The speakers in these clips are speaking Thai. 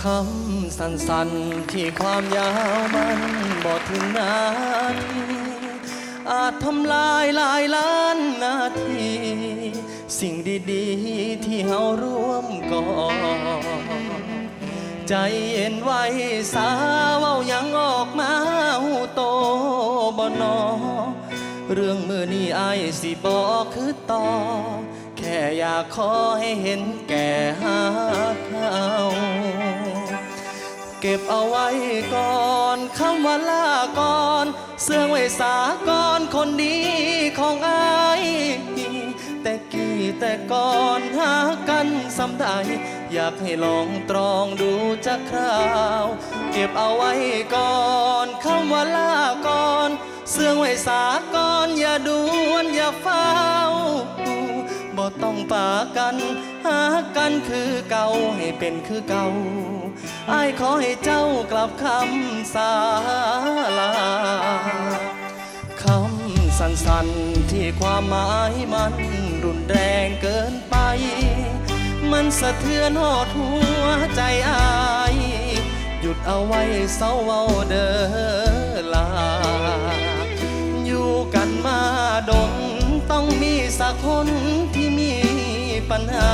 คำสั้นๆ ที่ความยาวมันบอถึงนาทีอาจทำลายหลายล้านนาที สิ่งดีๆ ที่เฮาร่วมก่อ ใจเย็นไว้สาวเว้ายังออกมาหูโตบ่นอ เรื่องมือนี้อายสิบอกคือต่อ แค่อยากขอให้เห็นแก่หาเขา ก็บเอาไว้ก่อนคำว่าลาก่อนเสื่องไว้สาก่อนคนดีของอายแต่กี่แต่ก่อนหากันสำใดอยากให้ลองตรองดูจักคราว เก็บเอาไว้ก่อนคำว่าลาก่อน เสื่องไว้สาก่อนอย่าด่วนอย่าเฝ้าบ่ต้องปากันหากันคือเก่าให้เป็นคือเก่าไอายขอให้เจ้ากลับคำสาลาคำสั้นๆที่ความหมายมันรุนแรงเกินไป มันสะเทือนหอดหัวใจอาย หยุดเอาไว้เศร้าเว้าเด้อ สักคนที่มีปัญหา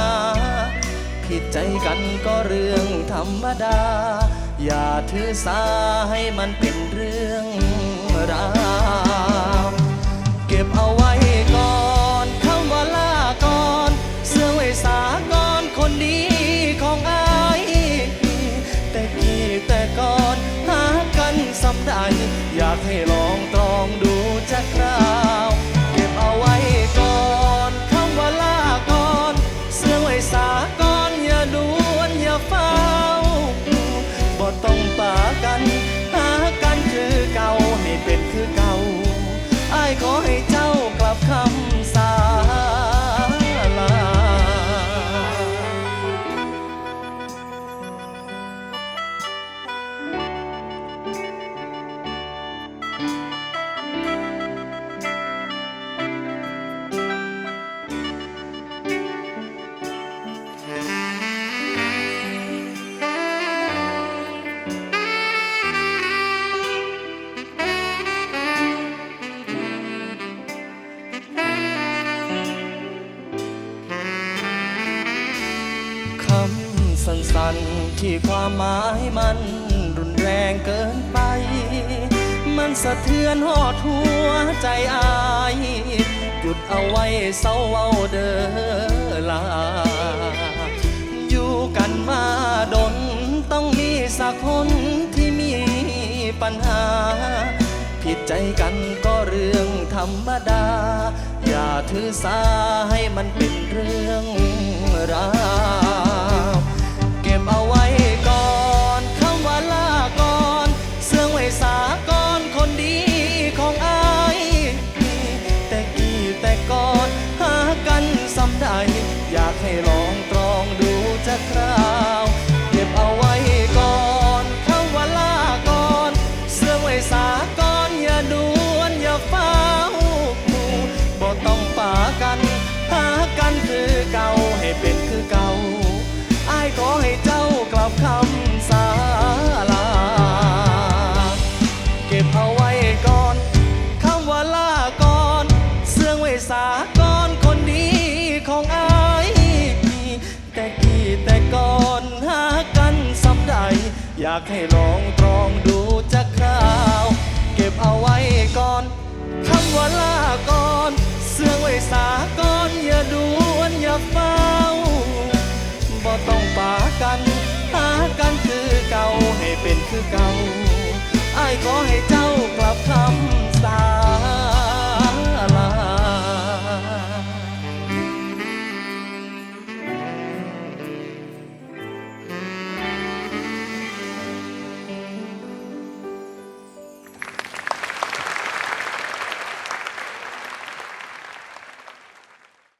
ผิดใจกันก็เรื่องธรรมดา อย่าถือสาให้มันเป็นเรื่องราวเก็บเอาไว้ก่อนคำว่าลาก่อนเสื้อไว้สาก่อนคนดีของอายแต่กี่แต่ก่อนหากันสำได้อยากให้รอ อาำสั้นที่ความหมายมันรุนแรงเกินไป มันสะเทือนหอดหัวใจอาย หยุดเอาไว้เศร้าเว้าเดอลา อยู่กันมาดนต้องมีสักคนที่มีปัญหา ผิดใจกันก็เรื่องธรรมดา อย่าถือสาให้มันเป็นเรื่องราว อยากให้ลองตรองดูจักคราวเก็บเอาไว้ก่อนคำว่าลาก่อนเสื่องไว้สาก่อนอย่าด่วนอย่าเฝ้าบ่ต้องปากัน หากันคือเก่าให้เป็นคือเก่าอายขอให้เจ้ากลับคำสาลา เก็บเอาไว้ก่อนคำว่าลาก่อนเสื่องไว้สาากให้ลองตรองดูจักคราว เก็บเอาไว้ก่อนคำว่าลาก่อน เสื่องไว้สาก่อนอย่าด่วนอย่าเฝ้าบ่ต้องปากันหากันคือเก่าให้เป็นคือเก่าอายขอให้เจ้ากลับคำ